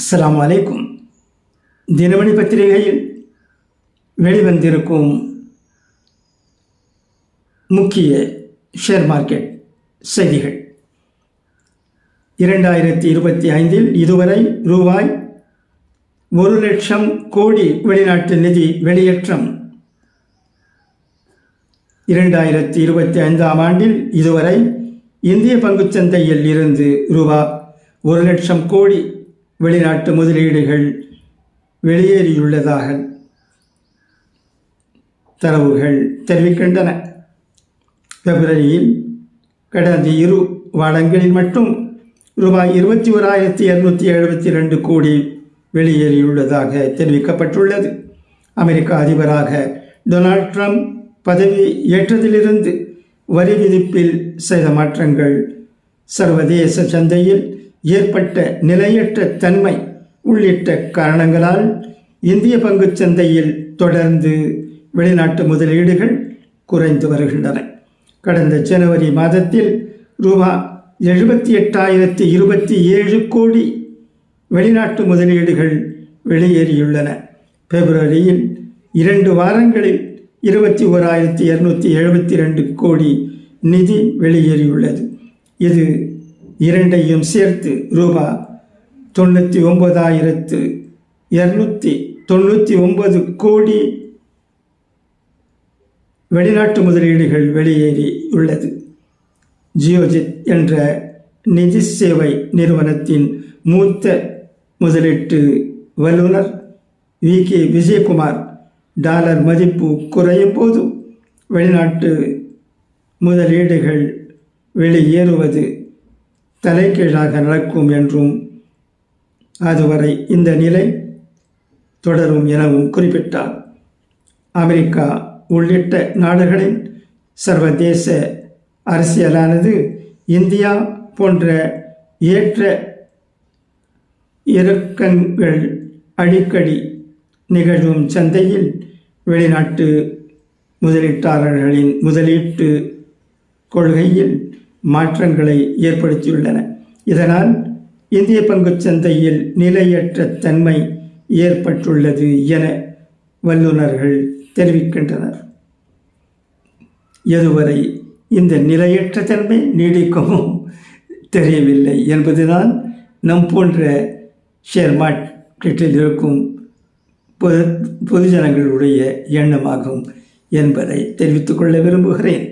அஸ்லாம் வலைக்கும் தினமணி பத்திரிகையில் வெளிவந்திருக்கும் முக்கிய ஷேர் மார்க்கெட் செய்திகள். இரண்டாயிரத்தி இருபத்தி ஐந்தில் இதுவரை ரூபாய் ஒரு லட்சம் கோடி வெளிநாட்டு நிதி வெளியேற்றம். இரண்டாயிரத்தி இருபத்தி ஐந்தாம் ஆண்டில் இதுவரை இந்திய பங்குச் சந்தையில் இருந்து ரூபா ஒரு லட்சம் கோடி வெளிநாட்டு முதலீடுகள் வெளியேறியுள்ளதாக தரவுகள் தெரிவிக்கின்றன. பிப்ரவரியில் கடந்த இரு வாரங்களில் மட்டும் ரூபாய் இருபத்தி ஓராயிரத்தி இரநூத்தி எழுபத்தி ரெண்டு கோடி வெளியேறியுள்ளதாக தெரிவிக்கப்பட்டுள்ளது. அமெரிக்க அதிபராக டொனால்ட் ட்ரம்ப் பதவி ஏற்றதிலிருந்து வரி விதிப்பில் செய்த மாற்றங்கள் சர்வதேச சந்தையில் ஏற்பட்ட நிலையற்ற தன்மை உள்ளிட்ட காரணங்களால் இந்திய பங்குச் சந்தையில் தொடர்ந்து வெளிநாட்டு முதலீடுகள் குறைந்து வருகின்றன. கடந்த ஜனவரி மாதத்தில் ரூபா எழுபத்தி எட்டாயிரத்தி இருபத்தி ஏழு கோடி வெளிநாட்டு முதலீடுகள் வெளியேறியுள்ளன. பிப்ரவரியில் இரண்டு வாரங்களில் இருபத்தி ஓராயிரத்தி இரநூத்தி எழுபத்தி ரெண்டு கோடி நிதி வெளியேறியுள்ளது. இது இரண்டையும் சேர்த்து ரூபா தொண்ணூற்றி ஒன்பதாயிரத்து இரநூத்தி தொண்ணூற்றி ஒன்பது கோடி வெளிநாட்டு முதலீடுகள் வெளியேறி உள்ளது. ஜியோஜித் என்ற நிதி சேவை நிறுவனத்தின் மூத்த முதலீட்டு வல்லுநர் வி. கே. விஜயகுமார். டாலர் மதிப்பு குறையும் போது வெளிநாட்டு முதலீடுகள் வெளியேறுவது தலைகீழாக நடக்கும் என்றும் அதுவரை இந்த நிலை தொடரும் எனவும் குறிப்பிட்டார். அமெரிக்கா உள்ளிட்ட நாடுகளின் சர்வதேச அரசியலானது இந்தியா போன்ற ஏற்ற இறக்கங்கள் அடிக்கடி நிகழும் சந்தையில் வெளிநாட்டு முதலீட்டாளர்களின் முதலீட்டு கொள்கையில் மாற்றங்களை ஏற்படுத்தியுள்ளன. இதனால் இந்திய பங்குச் சந்தையில் நிலையற்ற தன்மை ஏற்பட்டுள்ளது என வல்லுநர்கள் தெரிவிக்கின்றனர். எதுவரை இந்த நிலையற்ற தன்மை நீடிக்கவும் தெரியவில்லை என்பதுதான் நம் போன்ற ஷேர் மார்க்கெட்டில் இருக்கும் பொது பொதுஜனங்களுடைய எண்ணமாகும் என்பதை தெரிவித்துக்கொள்ள விரும்புகிறேன்.